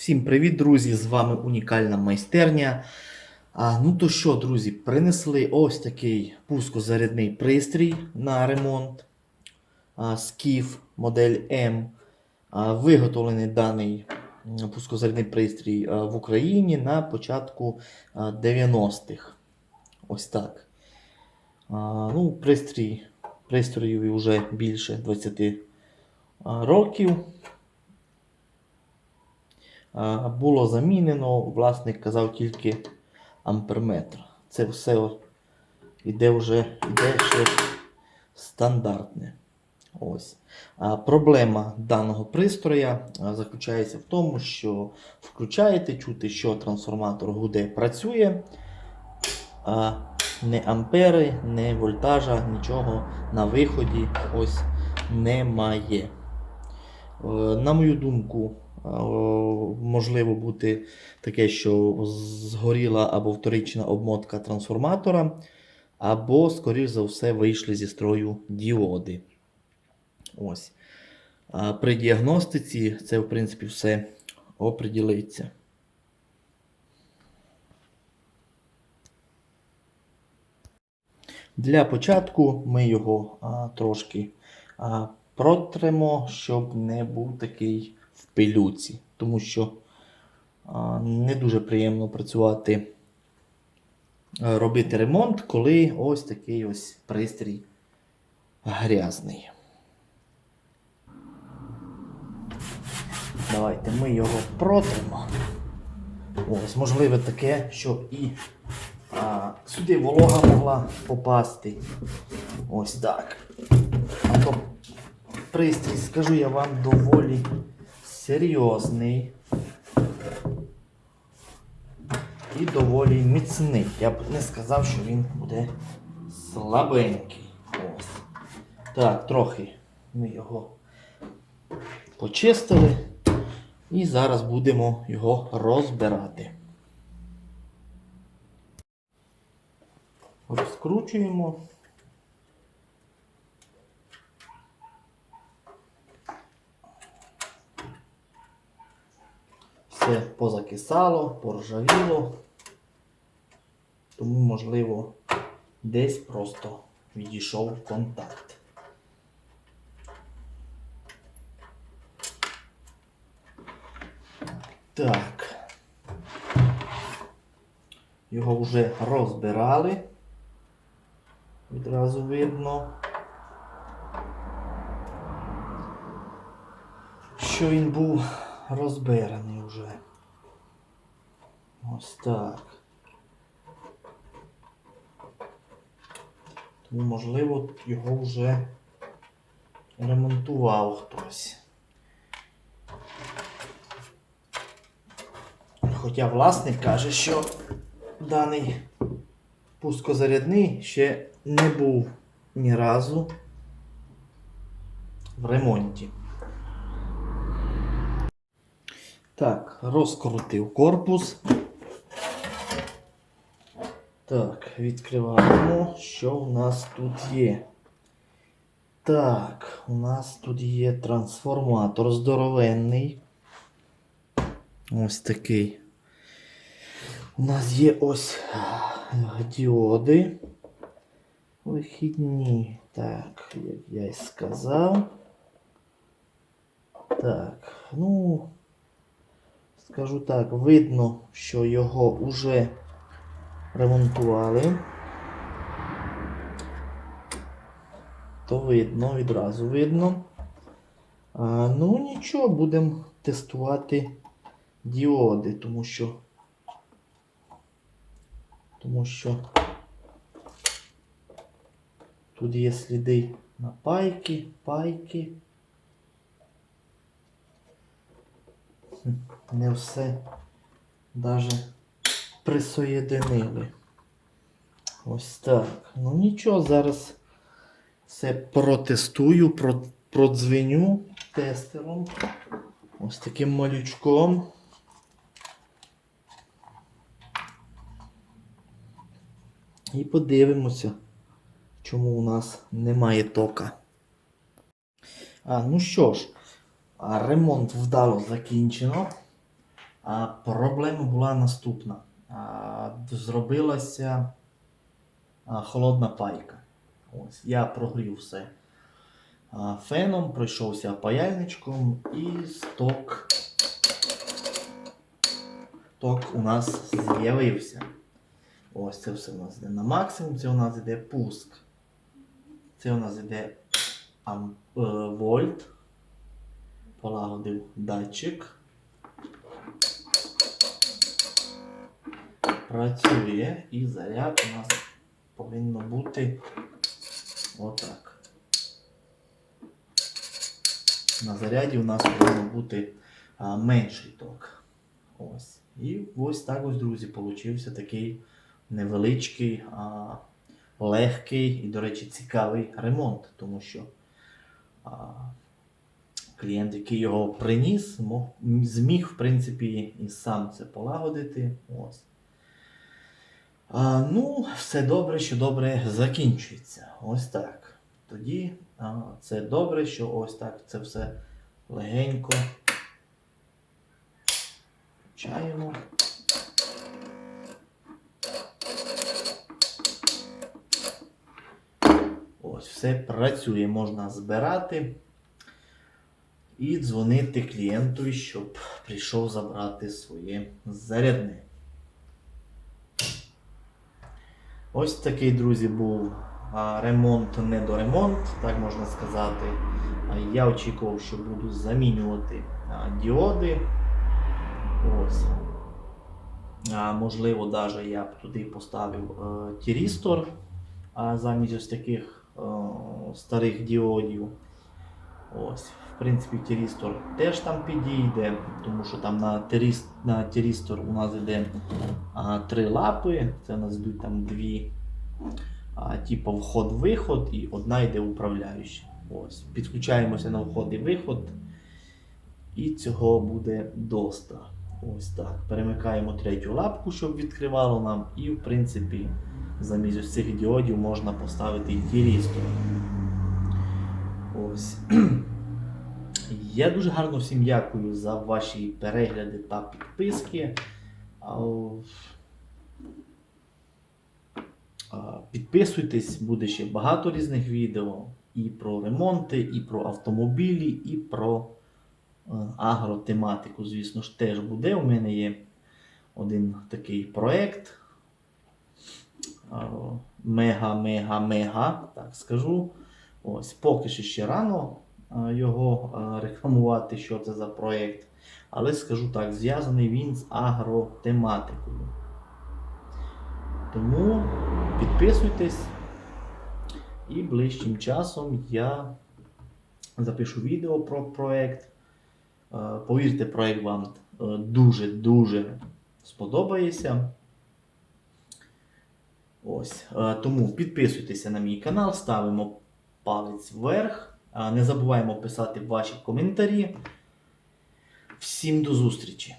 Всім привіт, друзі! З вами унікальна майстерня. А, ну то що, друзі, принесли ось такий пускозарядний пристрій на ремонт. А, Skif модель M. А, виготовлений даний пускозарядний пристрій а, в Україні на початку а, 90-х. Ось так. А, ну, пристрій, пристроєві вже більше 20 а, років. Було замінено, власник казав тільки амперметр. Це все іде вже іде ще стандартне. Ось. А проблема даного пристроя заключається в тому, що включаєте чути, що трансформатор гуде працює, а не ампери, не вольтажа, нічого на виході ось немає. Е, На мою думку, можливо бути таке, що згоріла або вторична обмотка трансформатора, або, скоріш за все, вийшли зі строю діоди. Ось. А При діагностиці це, в принципі, все оприділиться. Для початку ми його а, трошки а, протремо, щоб не був такий пилюці, тому що не дуже приємно працювати, робити ремонт, коли ось такий ось пристрій грязний. Давайте ми його протремо. Ось, можливо, таке, щоб і а, сюди волога могла попасти. Ось так. А то пристрій, скажу я вам, доволі серйозний і доволі міцний. Я б не сказав, що він буде слабенький. Ось. Так, трохи ми його почистили. І зараз будемо його розбирати. Розкручуємо. Все позакисало, поржавіло. Тому, можливо, десь просто відійшов контакт. Так. Його вже розбирали. Відразу видно, що він був розбираний вже. Ось так. Тому, можливо, його вже ремонтував хтось. Хоча власник каже, що даний пускозарядний ще не був ні разу в ремонті. Так, розкрутив корпус. Так, відкриваємо, що у нас тут є. Так, у нас тут є трансформатор здоровенний. Ось такий. У нас є ось діоди. Вихідні. Так, як я й сказав. Так, ну, скажу так, видно, що його вже ремонтували. То видно, відразу видно. А, ну нічого, будемо тестувати діоди, тому що тому що тут є сліди на пайки, пайки. Не все даже присоєдинили. Ось так. Ну нічого, зараз все протестую, продзвеню тестером. Ось таким малючком. І подивимося, чому у нас немає тока. А, ну що ж, ремонт вдало закінчено. А проблема була наступна. Зробилася холодна пайка. Ось, я прогрів все феном, пройшовся паяльничком і сток, ток у нас з'явився. Ось це все у нас йде на максимум, це у нас йде пуск. Це у нас йде е, вольт. Полагодив датчик. Працює і заряд у нас повинно бути отак. На заряді у нас повинно бути а, менший ток. Ось. І ось так ось, друзі, получився такий невеличкий, а, легкий і, до речі, цікавий ремонт, тому що а, клієнт, який його приніс, мог, зміг, в принципі, і сам це полагодити. Ось. А, ну, все добре, що добре закінчується. Ось так. Тоді а, це добре, що ось так це все легенько. Включаємо. Ось, все працює, можна збирати і дзвонити клієнту, щоб прийшов забрати своє зарядне. Ось такий, друзі, був ремонт не до ремонт, так можна сказати. Я очікував, що буду замінювати діоди. Ось. Можливо, навіть я б туди поставив е, тірістор замість ось таких е, старих діодів. Ось. В принципі, тірістор теж там підійде, тому що там на, тиріс, на тірістор у нас йде а, три лапи, це у нас йдуть там дві, а, типу вход-виход і одна йде управляюча. Ось. Підключаємося на вход і виход, і цього буде доста. Ось так. Перемикаємо третю лапку, щоб відкривало нам, і в принципі замість ось цих діодів можна поставити і тірістор. Ось. Я дуже гарно всім дякую за ваші перегляди та підписки. Підписуйтесь, буде ще багато різних відео і про ремонти, і про автомобілі, і про е, агротематику. Звісно ж, теж буде. У мене є один такий проект. Мега-мега-мега, так скажу. Ось, поки що ще рано його рекламувати, що це за проєкт. Але скажу так, зв'язаний він з агротематикою. Тому підписуйтесь і ближчим часом я запишу відео про проєкт. Е, Повірте, проєкт вам е, дуже-дуже сподобається. Ось. е, Тому підписуйтеся на мій канал, ставимо палець вверх. Не забуваємо писати ваші коментарі. Всім до зустрічі!